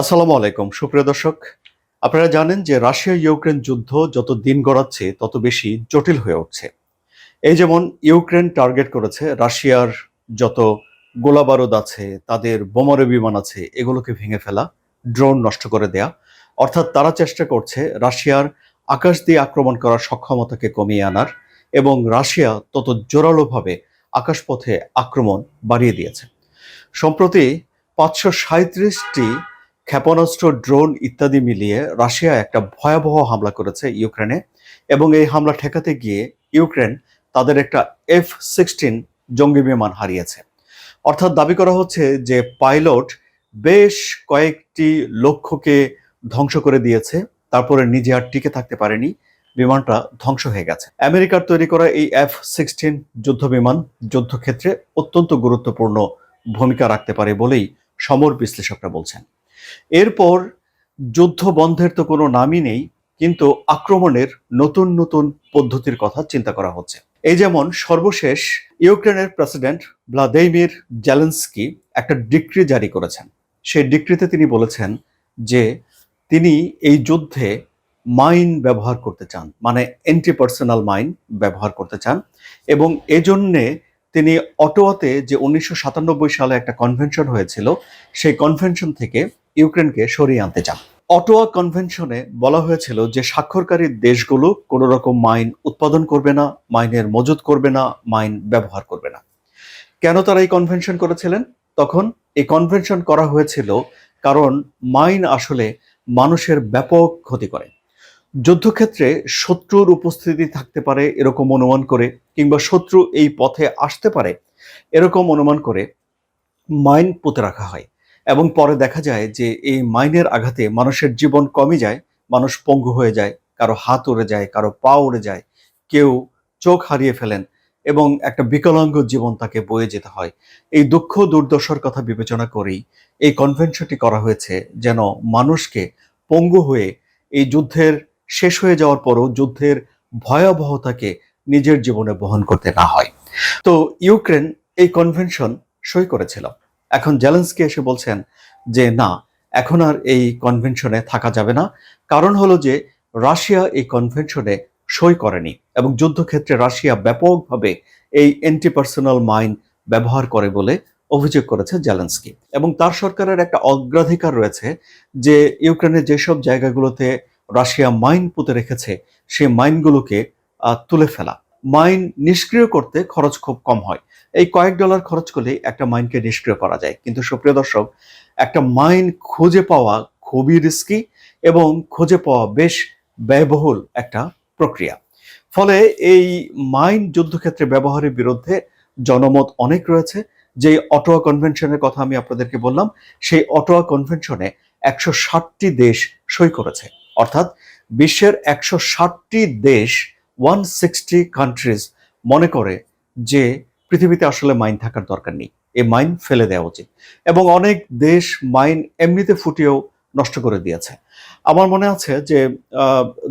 আসসালামু আলাইকুম। সুপ্রিয় দর্শক, আপনারা জানেন যে রাশিয়া ইউক্রেন যুদ্ধ যত দিন গড়াচ্ছে, তত বেশি জটিল হয়ে উঠছে। এই যেমন ইউক্রেন টার্গেট করেছে, রাশিয়ার যত গোলাবারুদ আছে, তাদের বোমারু বিমান আছে, এগুলোকে ভেঙে ফেলা, ড্রোন নষ্ট করে দেয়া, অর্থাৎ তারা চেষ্টা করছে রাশিয়ার আকাশ দিয়ে আক্রমণ করার সক্ষমতাকে কমিয়ে আনার এবং রাশিয়া তত জোরালোভাবে আকাশপথে আক্রমণ বাড়িয়ে দিয়েছে। সম্প্রতি পাঁচশো সাঁত্রিশটি ক্ষেপণাস্ত্র, ড্রোন ইত্যাদি মিলিয়ে রাশিয়া একটা ভয়াবহ হামলা করেছে ইউক্রেনে এবং এই হামলা ঠেকাতে গিয়ে ইউক্রেন তাদের একটা এফ সিক্সটিন জঙ্গি বিমান হারিয়েছে। অর্থাৎ দাবি করা হচ্ছে যে পাইলট বেশ কয়েকটি লক্ষ্যকে ধ্বংস করে দিয়েছে, তারপরে নিজে আর টিকে থাকতে পারেনি, বিমানটা ধ্বংস হয়ে গেছে। আমেরিকার তৈরি করা এই এফ সিক্সটিন যুদ্ধ বিমান যুদ্ধক্ষেত্রে অত্যন্ত গুরুত্বপূর্ণ ভূমিকা রাখতে পারে বলেই সমর বিশ্লেষকরা বলছেন। এরপর যুদ্ধ বন্ধের তো কোনো নামই নেই, কিন্তু আক্রমণের নতুন নতুন পদ্ধতির কথা চিন্তা করা হচ্ছে। এই যেমন সর্বশেষ ইউক্রেনের প্রেসিডেন্ট ভ্লাদিমির জেলেন্সকি একটা ডিক্রি জারি করেছেন। সেই ডিক্রিতে তিনি বলেছেন যে তিনি এই যুদ্ধে মাইন ব্যবহার করতে চান মানে এন্টি পার্সোনাল মাইন ব্যবহার করতে চান এবং এজন্যে তিনি অটোয়াতে যে উনিশশো সাতানব্বই সালে একটা কনভেনশন হয়েছিল, সেই কনভেনশন থেকে ইউক্রেনকে সরিয়ে আনতে চান। অটোয়া কনভেনশনে বলা হয়েছিল যে, স্বাক্ষরকারী দেশগুলো কোনো রকম মাইন উৎপাদন করবে না, মাইনের মজুত করবে না, মাইন ব্যবহার করবে না। কেন তারা এই কনভেনশন করেছিলেন? তখন এই কনভেনশন করা হয়েছিল কারণ মাইন আসলে মানুষের ব্যাপক ক্ষতি করে। যুদ্ধক্ষেত্রে শত্রুর উপস্থিতি থাকতে পারে এরকম অনুমান করে, কিংবা শত্রু এই পথে আসতে পারে এরকম অনুমান করে মাইন পুঁতে রাখা হয়। এবং পরে দেখা যায় যে এই মাইনের আঘাতে মানুষের জীবন কমে যায়, মানুষ পঙ্গু হয়ে যায়, কারও হাত উড়ে যায়, কারও পা উড়ে যায়, কেউ চোখ হারিয়ে ফেলেন এবং একটা বিকলাঙ্গ জীবন তাকে বয়ে যেতে হয়। এই দুঃখ দুর্দশার কথা বিবেচনা করেই এই কনভেনশনটি করা হয়েছে যেন মানুষকে পঙ্গু হয়ে এই যুদ্ধের শেষ হয়ে যাওয়ার পরও যুদ্ধের ভয়াবহতাকে নিজের জীবনে বহন করতে না হয়। তো ইউক্রেন এই কনভেনশন সই করেছিল। এখন জেলেন্সকি এসে বলছেন যে, না, এখন আর এই কনভেনশনে থাকা যাবে না। কারণ হলো যে, রাশিয়া এই কনভেনশনে সই করেনি এবং যুদ্ধক্ষেত্রে রাশিয়া ব্যাপকভাবে এই অ্যান্টি পার্সোনাল মাইন ব্যবহার করে বলে অভিযোগ করেছে জেলেন্সকি। এবং তার সরকারের একটা অগ্রাধিকার রয়েছে যে, ইউক্রেনের যেসব জায়গাগুলোতে রাশিয়া মাইন পুঁতে রেখেছে, সেই মাইনগুলোকে তুলে ফেলা। মাইন নিষ্ক্রিয় করতে খরচ খুব কম হয়। এই কয়েক ডলার খরচ করলেই একটা মাইনকে নিষ্ক্রিয় করা যায়। কিন্তু সুপ্রিয় দর্শক, একটা মাইন খুঁজে পাওয়া খুবই রিস্কি এবং খুঁজে পাওয়া বেশ ব্যয়বহুল একটা প্রক্রিয়া। ফলে এই মাইন যুদ্ধক্ষেত্রে ব্যবহারের বিরুদ্ধে জনমত অনেক রয়েছে। যে অটোয়া কনভেনশনের কথা আমি আপনাদেরকে বললাম, সেই অটোয়া কনভেনশনে একশো ষাটটি দেশ সই করেছে। অর্থাৎ বিশ্বের একশো ষাটটি দেশ ওয়ান সিক্সটি কান্ট্রিজ মনে করে যে পৃথিবীতে আসলে মাইন থাকার দরকার নেই। এই মাইন ফেলে দেওয়া উচিত। এবং অনেক দেশ মাইন এমনিতে ফুটিয়েও নষ্ট করে দিয়েছে। আমার মনে আছে যে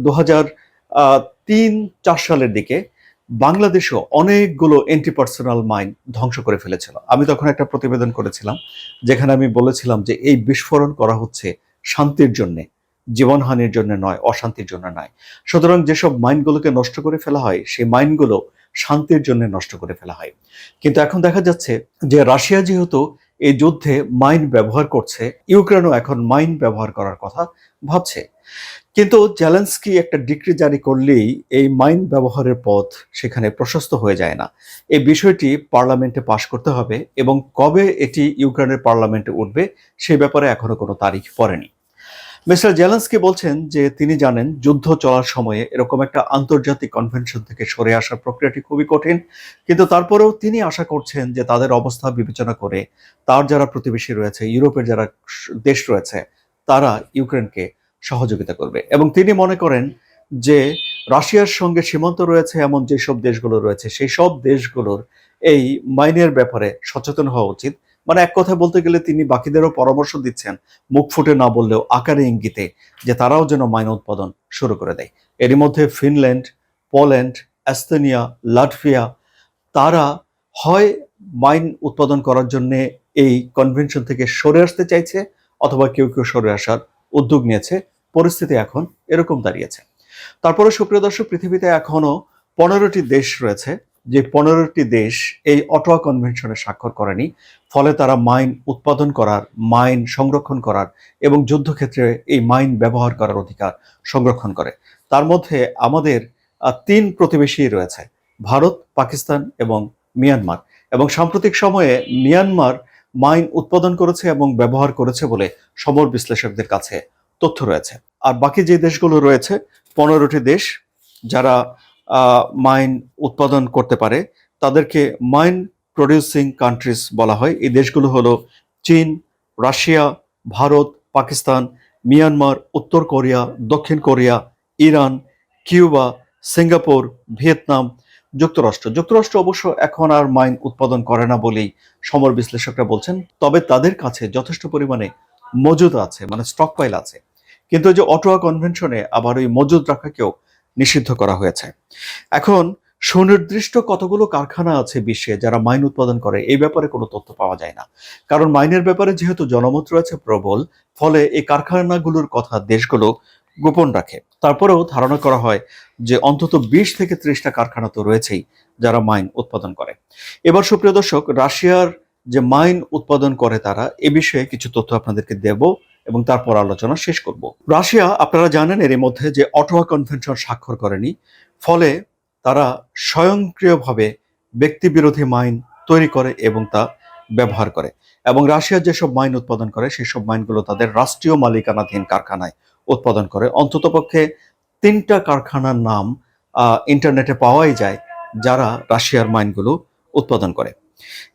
দু হাজার তিন, চার সালের দিকে বাংলাদেশও অনেকগুলো এন্টি পার্সোনাল মাইন ধ্বংস করে ফেলেছিল। আমি তখন একটা প্রতিবেদন করেছিলাম, যেখানে আমি বলেছিলাম যে এই বিস্ফোরণ করা হচ্ছে শান্তির জন্যে। জীবনহানির জন্য নয়, অশান্তির জন্য নয়। সুতরাং যেসব মাইনগুলোকে নষ্ট করে ফেলা হয়, সেই মাইনগুলো শান্তির জন্য নষ্ট করে ফেলা হয়। কিন্তু এখন দেখা যাচ্ছে যে রাশিয়া যেহেতু এই যুদ্ধে মাইন ব্যবহার করছে, ইউক্রেনও এখন মাইন ব্যবহার করার কথা ভাবছে। কিন্তু জেলেন্সকি একটা ডিক্রি জারি করলেই এই মাইন ব্যবহারের পথ সেখানে প্রশস্ত হয়ে যায় না। এই বিষয়টি পার্লামেন্টে পাশ করতে হবে এবং কবে এটি ইউক্রেনের পার্লামেন্টে উঠবে, সে ব্যাপারে এখনও কোনো তারিখ পড়েনি। মিস্টার জেলেন্সকি বলছেন যে তিনি জানেন যুদ্ধ চলার সময়ে এরকম একটা আন্তর্জাতিক কনভেনশন থেকে সরে আসার প্রক্রিয়াটি খুবই কঠিন, কিন্তু তারপরেও তিনি আশা করছেন যে তাদের অবস্থা বিবেচনা করে তার যারা প্রতিবেশী রয়েছে, ইউরোপের যারা দেশ রয়েছে, তারা ইউক্রেনকে সহযোগিতা করবে। এবং তিনি মনে করেন যে রাশিয়ার সঙ্গে সীমান্ত রয়েছে এমন যেসব দেশগুলো রয়েছে সেই সব দেশগুলোর এই মাইনের ব্যাপারে সচেতন হওয়া উচিত। মানে এক কথা বলতে গেলে তিনি বাকিদেরও পরামর্শ দিচ্ছেন, মুখ ফুটে না বললেও আকারে ইঙ্গিতে, যে তারাও যেন মাইন উৎপাদন শুরু করে দেয়। এরই মধ্যে ফিনল্যান্ড, পোল্যান্ড অ্যাস্তোনিয়া লাটভিয়া, তারা হয় মাইন উৎপাদন করার জন্য এই কনভেনশন থেকে সরে আসতে চাইছে, অথবা কেউ কেউ সরে আসার উদ্যোগ নিয়েছে। পরিস্থিতি এখন এরকম দাঁড়িয়েছে। তারপরে সুপ্রিয় দর্শক, পৃথিবীতে এখনও পনেরোটি দেশ রয়েছে। যে পনেরোটি দেশ এই অটোয়া কনভেনশনে স্বাক্ষর করেনি, ফলে তারা মাইন উৎপাদন করার, মাইন সংরক্ষণ করার এবং যুদ্ধক্ষেত্রে এই মাইন ব্যবহার করার অধিকার সংরক্ষণ করে। তার মধ্যে আমাদের তিন প্রতিবেশী রয়েছে, ভারত, পাকিস্তান এবং মিয়ানমার। এবং সাম্প্রতিক সময়ে মিয়ানমার মাইন উৎপাদন করেছে এবং ব্যবহার করেছে বলে সমর বিশ্লেষকদের কাছে তথ্য রয়েছে। আর বাকি যে দেশগুলো রয়েছে, পনেরোটি দেশ, যারা মাইন উৎপাদন করতে পারে। তাদেরকে মাইন প্রডিউসিং কান্ট্রিজ বলা হয়। এই দেশগুলো হলো চীন, রাশিয়া, ভারত, পাকিস্তান, মিয়ানমার, উত্তর কোরিয়া, দক্ষিণ Korea, Iran, Cuba, Singapore, Vietnam, যুক্তরাষ্ট্র। যুক্তরাষ্ট্র অবশ্য এখন আর মাইন উৎপাদন করে না বলেই সমর বিশ্লেষকরা বলছেন। তবে তাদের কাছে যথেষ্ট পরিমাণে মজুদ আছে মানে স্টক পাইল আছে। কিন্তু যে অটোয়া কনভেনশনে আবার ওই মজুদ রাখাকেও নিষিদ্ধ করা হয়েছে। এখন সুনির্দিষ্ট কতগুলো কারখানা আছে বিশ্বে যারা মাইন উৎপাদন করে, এই ব্যাপারে কোনো তথ্য পাওয়া যায় না। কারণ মাইনের ব্যাপারে যেহেতু জনমত রয়েছে প্রবল, ফলে এই কারখানাগুলোর কথা দেশগুলো গোপন রাখে। তারপরেও ধারণা করা হয় যে অন্তত বিশ থেকে ত্রিশটা কারখানা তো রয়েছেই যারা মাইন উৎপাদন করে। এবার সুপ্রিয় দর্শক, রাশিয়ার যে মাইন উৎপাদন করে তারা, এ বিষয়ে কিছু তথ্য আপনাদেরকে দেব। এবং তারপর আলোচনা শেষ করব। রাশিয়া, আপনারা জানেন এর মধ্যে যে অটোয়া কনভেনশন স্বাক্ষর করেনি, ফলে তারা স্বয়ংক্রিয়ভাবে ব্যক্তিবিরোধী মাইন তৈরি করে এবং তা ব্যবহার করে। এবং রাশিয়া যেসব মাইন উৎপাদন করে, সেসব মাইনগুলো তাদের রাষ্ট্রীয় মালিকানাধীন কারখানায় উৎপাদন করে। অন্ততপক্ষে তিনটা কারখানার নাম ইন্টারনেটে পাওয়াই যায়, যারা রাশিয়ার মাইনগুলো উৎপাদন করে।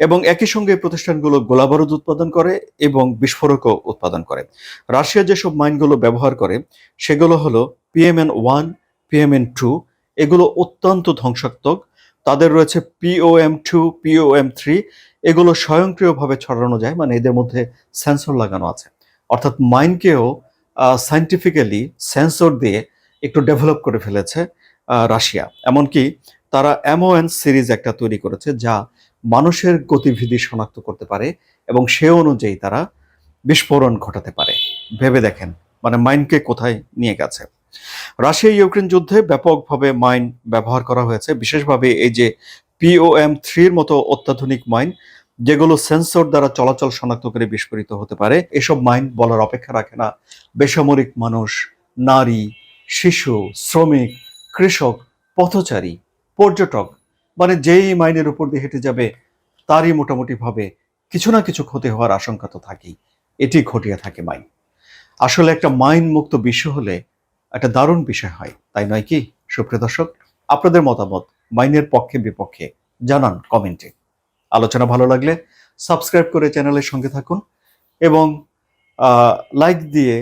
এবং একই সঙ্গে প্রতিষ্ঠানগুলো গোলাবারুদ উৎপাদন করে এবং বিস্ফোরকও উৎপাদন করে। রাশিয়া যেসব মাইনগুলো ব্যবহার করে, সেগুলো হলো পিএমএন ওয়ান, পিএমএন টু, এগুলো অত্যন্ত ধ্বংসাত্মক। তাদের রয়েছে পিওএম টু পিওএম থ্রি, এগুলো স্বয়ংক্রিয়ভাবে ছড়ানো যায় মানে এদের মধ্যে সেন্সর লাগানো আছে। অর্থাৎ মাইনকেও সাইন্টিফিক্যালি সেন্সর দিয়ে একটু ডেভেলপ করে ফেলেছে রাশিয়া। এমনকি তারা অ্যামোএন সিরিজ একটা তৈরি করেছে, যা মানুষের গতিবিধি শনাক্ত করতে পারে এবং সে অনুযায়ী তারা বিস্ফোরণ ঘটাতে পারে। ভেবে দেখেন মানে মাইনকে কোথায় নিয়ে গেছে? রাশিয়া ইউক্রেন যুদ্ধে ব্যাপকভাবে মাইন ব্যবহার করা হয়েছে। বিশেষভাবে এই যে পিওএম থ্রির মতো অত্যাধুনিক মাইন, যেগুলো সেন্সর দ্বারা চলাচল শনাক্ত করে বিস্ফোরিত হতে পারে, এসব মাইন বলার অপেক্ষা রাখে না। বেসামরিক মানুষ, নারী, শিশু, শ্রমিক, কৃষক, পথচারী, পর্যটক মানে যেই মাইনের উপর দিয়ে হেঁটে যাবে, তারই মোটামুটি ভাবে কিছু না কিছু ক্ষতি হওয়ার আশঙ্কা তো থাকেই। এটি ঘটিয়ে থাকে মাইন। আসলে একটা মাইন মুক্ত বিশ্ব হলে একটা দারুণ বিষয় হয়, তাই নয় কি? সুপ্রিয় দর্শক, আপনাদের মতামত মাইনের পক্ষে বিপক্ষে জানান কমেন্টে। আলোচনা ভালো লাগলে সাবস্ক্রাইব করে চ্যানেলের সঙ্গে থাকুন এবং লাইক দিয়ে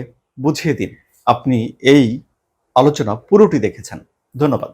বুঝিয়ে দিন আপনি এই আলোচনা পুরোটি দেখেছেন। ধন্যবাদ।